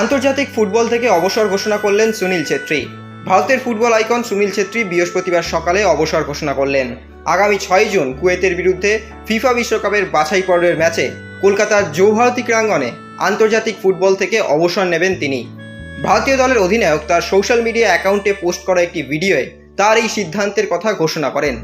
আন্তর্জাতিক ফুটবল থেকে অবসর ঘোষণা করলেন সুনীল ছেত্রী। ভারতের ফুটবল আইকন সুনীল ছেত্রী বৃহস্পতিবার সকালে অবসর ঘোষণা করলেন। আগামী ছয় জুন কুয়েতের বিরুদ্ধে ফিফা বিশ্বকাপের বাছাই পর্বের ম্যাচে কলকাতার জৌহারতি ক্রাঙ্গনে আন্তর্জাতিক ফুটবল থেকে অবসর নেবেন তিনি। ভারতীয় দলের অধিনায়ক তার সোশ্যাল মিডিয়া অ্যাকাউন্টে পোস্ট করা একটি ভিডিওয়ে তার এই সিদ্ধান্তের কথা ঘোষণা করেন।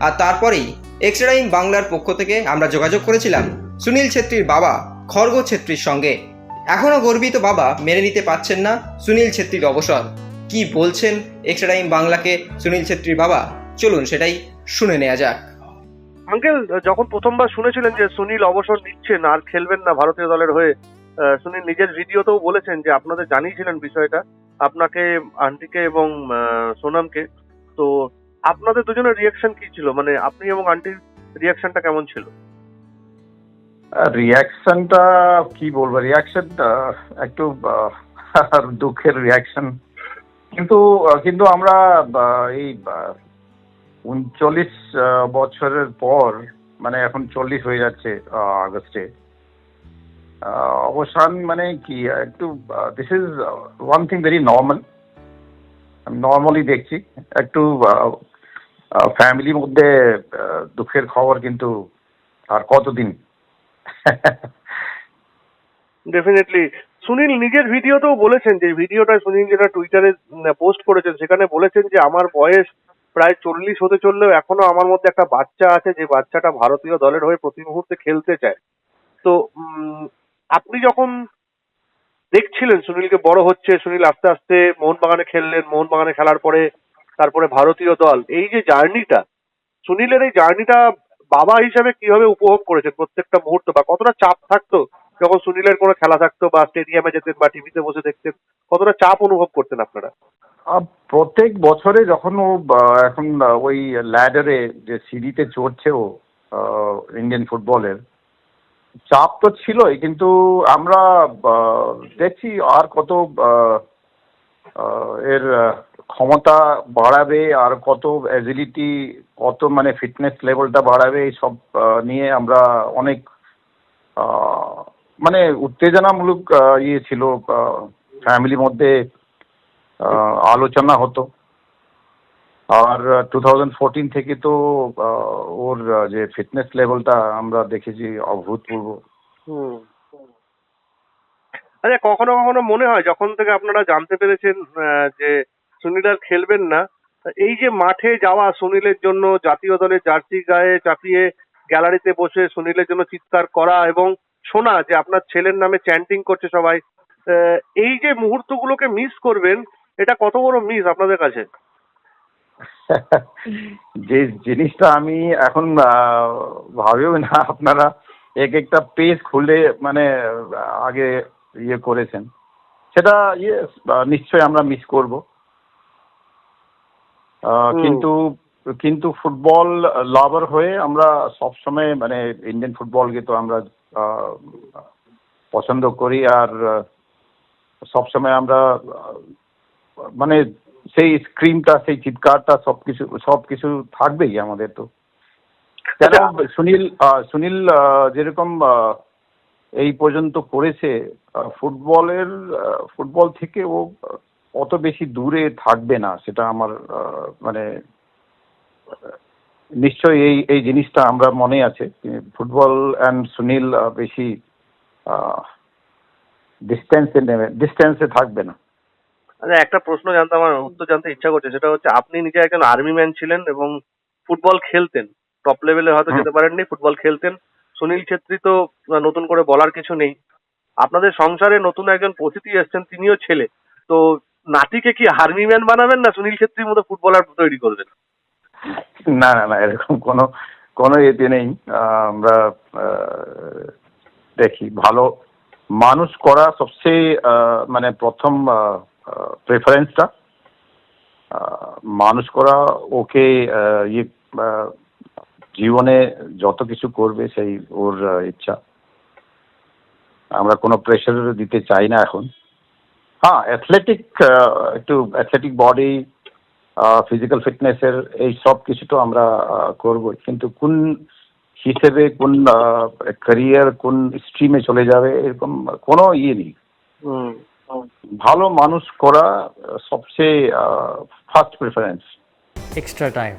আর তারপরেই এক্সট্রা টাইম বাংলার পক্ষ থেকে আমরা যোগাযোগ করেছিলাম সুনীল ছেত্রীর বাবা খর্গ ছেত্রীর সঙ্গে। এখনও গর্বিত বাবা মেনে নিতে পারছেন না সুনীল ছেত্রীর অবসর। কি বলছেন এক্সট্রা টাইম বাংলাকে সুনীল ছেত্রীর বাবা? চলুন সেটাই শুনে নেওয়া যাক। আঙ্কেল, যখন প্রথমবার শুনেছিলেন যে সুনীল অবসর নিচ্ছেন, আর খেলবেন না ভারতীয় দলের হয়ে সুনীল নিজের ভিডিওতেও বলেছেন যে আপনাদের জানিয়েছিলেন বিষয়টা, আপনাকে, আন্টিকে এবং সোনামকে। তো আপনাদের দুজনের রিয়াকশন কি ছিল? মানে আপনি এবং আন্টির রিয়াকশনটা কেমন ছিল? রিয়াকশনটা কি বলব? রিয়াকশন একটু দুঃখের রিয়াকশন কিন্তু কিন্তু আমরা এই উনচল্লিশ বছরের পর মানে এখন চল্লিশ হয়ে যাচ্ছে আগস্টে। অবসান মানে কি? একটু this is one thing very normal normally দেখছি। একটু ফ্যামিলির মধ্যে দুঃখের খবর কিন্তু আর কতদিন ডেফিনেটলি সুনীল নিজের ভিডিওতেও বলেছেন যে ভিডিওটা সুনীল যেটা টুইটারে পোস্ট করেছেন, সেখানে বলেছেন যে, আমার বয়স প্রায় চল্লিশ হতে চললেও এখনও আমার মধ্যে একটা বাচ্চা আছে, যে বাচ্চাটা ভারতীয় দলের হয়ে প্রতি মুহূর্তে খেলতে চায়। তো আপনি যখন দেখছিলেন সুনীলকে বড় হচ্ছে, সুনীল আস্তে আস্তে মোহনবাগানে খেললেন, মোহনবাগানে খেলার পরে, তারপরে ভারতীয় দল, এই যে জার্নিটা, সুনীলের এই জার্নিটা বাবা হিসাবে কীভাবে উপভোগ করেছেন প্রত্যেকটা মুহূর্ত বা কতটা চাপ থাকতো যখন সুনীলের কোনো খেলা থাকতো বা স্টেডিয়ামে যেতেন বা টিভিতে বসে দেখতেন, কতটা চাপ অনুভব করতেন আপনারা? প্রত্যেক বছরে যখন ও এখন ওই ল্যাডারে যে সিঁড়িতে চড়ছে ও ইন্ডিয়ান ফুটবলের চাপ তো ছিলই, কিন্তু আমরা দেখছি আর কত এর ক্ষমতা বাড়াবে আর কত অ্যাজিলিটি কত মানে ফিটনেস লেভেলটা বাড়াবে এই সব নিয়ে আমরা অনেক মানে উত্তেজনামূলক ইয়ে ছিল ফ্যামিলির মধ্যে আলোচনা হতো। আর টু থাউজেন্ড ফোরটিন থেকে তো ওর যে ফিটনেস লেভেলটা আমরা দেখেছি অভূতপূর্ব। হুম। আচ্ছা কখনো কখনো মনে হয়, যখন থেকে আপনারা জানতে পেরেছেন যে সুনীল আর খেলবেন না এই যে মাঠে যাওয়া সুনীলের জন্য, জাতীয় দলের জার্সি গায়ে চাপিয়ে গ্যালারিতে বসে সুনীলের জন্য চিৎকার করা এবং শোনা যে আপনার ছেলের নামে চ্যান্টিং করছে সবাই এই যে মুহূর্তগুলোকে মিস করবেন, এটা কত বড় মিস আপনাদের কাছে? যে জিনিসটা আমি এখন ভাবেও না, আপনারা এক একটা পেজ খুলে মানে আগে ইয়ে করেছেন। সেটা ইয়ে নিশ্চয়ই আমরা মিস করব। কিন্তু কিন্তু ফুটবল লাভার হয়ে আমরা সবসময় মানে ইন্ডিয়ান ফুটবলকে তো আমরা পছন্দ করি আর সবসময় আমরা মানে সেই স্ক্রিনটা সেই চিৎকারটা সবকিছু সবকিছু থাকবেই আমাদের তো। সুনীল সুনীল যেরকম এই পর্যন্ত করেছে ফুটবলের ফুটবল থেকে ও অত বেশি দূরে থাকবে না সেটা আমার মানে নিশ্চয়ই এই এই জিনিসটা আমরা মনে আছে। ফুটবল অ্যান্ড সুনীল আহ, বেশি ডিস্টেন্সে নেবে ডিস্টেন্সে থাকবে না। আচ্ছা একটা প্রশ্ন জানতে আমার উত্তর জানতে ইচ্ছা করছে সেটা হচ্ছে আপনি নিজে একজন আর্মি ম্যান ছিলেন এবং ফুটবল খেলতেন। টপ লেভেলে হয়তো যেতে পারেননি ফুটবল খেলতেন। সুনীল ছেত্রী তো নতুন করে বলার কিছু নেই। আপনাদের সংসারে নতুন একজন অতিথি এসছেন, তিনিও ছেলে। তো নাতিকে কি আর্মি ম্যান বানাবেন না সুনীল ছেত্রীর মতো ফুটবলার তৈরি করবেন? না না না, এরকম কোনো কোনো এতে নেই। আমরা দেখি, ভালো মানুষ করা সবচেয়ে মানে প্রথম প্রেফারেন্সটা মানুষ করা ওকে ইয়ে জীবনে যত কিছু করবে সেই ওর ইচ্ছা। আমরা কোনো প্রেশার দিতে চাই না এখন। হ্যাঁ অ্যাথলেটিক একটু অ্যাথলেটিক বডি ফিজিক্যাল ফিটনেসের এই সব কিছু তো আমরা করব। কিন্তু কোন হিসেবে কোন ক্যারিয়ার কোন স্ট্রিমে চলে যাবে এরকম কোনো ইয়ে নেই। ভালো মানুষ করা সবচেয়ে first preference extra time.